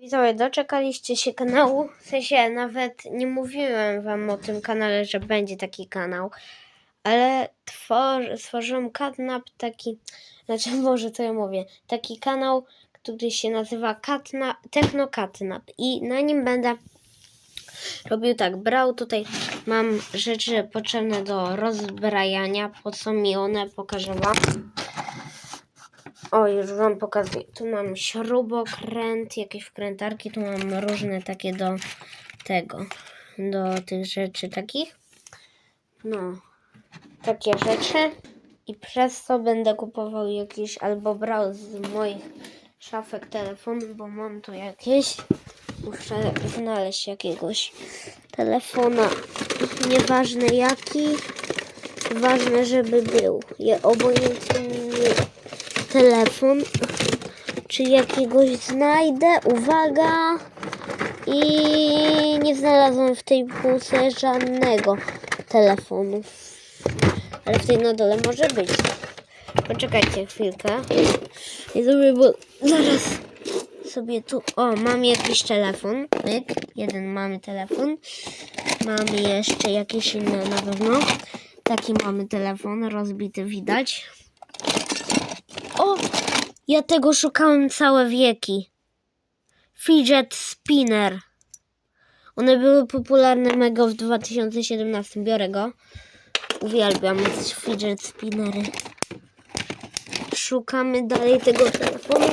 Widzowie, doczekaliście się kanału. W sensie nawet nie mówiłem wam o tym kanale, że będzie taki kanał. Ale twor, stworzyłem katnap taki, znaczy może to ja mówię, taki kanał, który się nazywa Katna, Techno Katnap i na nim będę robił tak, brał tutaj, mam rzeczy potrzebne do rozbrajania, po co mi one, pokażę wam. O, już wam pokazuję. Tu mam śrubokręt, jakieś wkrętarki, tu mam różne takie do tego, do tych rzeczy takich. No, takie rzeczy. I przez to będę kupował jakieś albo brał z moich szafek telefon, bo mam tu jakieś. Muszę znaleźć jakiegoś telefona. Nieważne jaki. Ważne, żeby był. Je obojętnie telefon. Czy jakiegoś znajdę? Uwaga! I nie znalazłem w tej półce żadnego telefonu. Ale w tej na dole może być. Poczekajcie chwilkę. I zrobię, bo zaraz sobie tu. O, mam jakiś telefon. Myk. Jeden mamy telefon. Mamy jeszcze jakieś inne na pewno. Taki mamy telefon, rozbity widać. Ja tego szukałem całe wieki. Fidget spinner. One były popularne mega w 2017. Biorę go. Uwielbiam fidget spinnery. Szukamy dalej tego telefonu.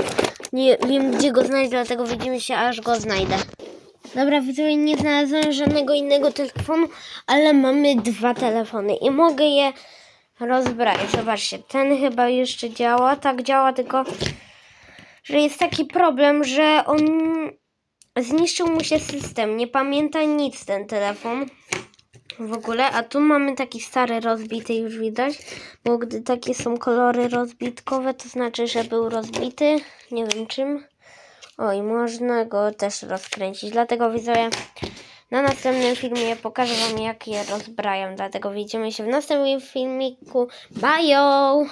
Nie wiem gdzie go znaleźć, dlatego widzimy się aż go znajdę. Dobra, widzowie, nie znalazłem żadnego innego telefonu, ale mamy dwa telefony i mogę je rozbrać. Zobaczcie, ten chyba jeszcze działa. Tak działa, tylko że jest taki problem, że on zniszczył mu się system. Nie pamięta nic ten telefon w ogóle, a tu mamy taki stary rozbity już widać, bo gdy takie są kolory rozbitkowe, to znaczy, że był rozbity, nie wiem czym. O i można go też rozkręcić, dlatego widzowie na następnym filmie pokażę wam jak je rozbrajam, dlatego widzimy się w następnym filmiku. Bye!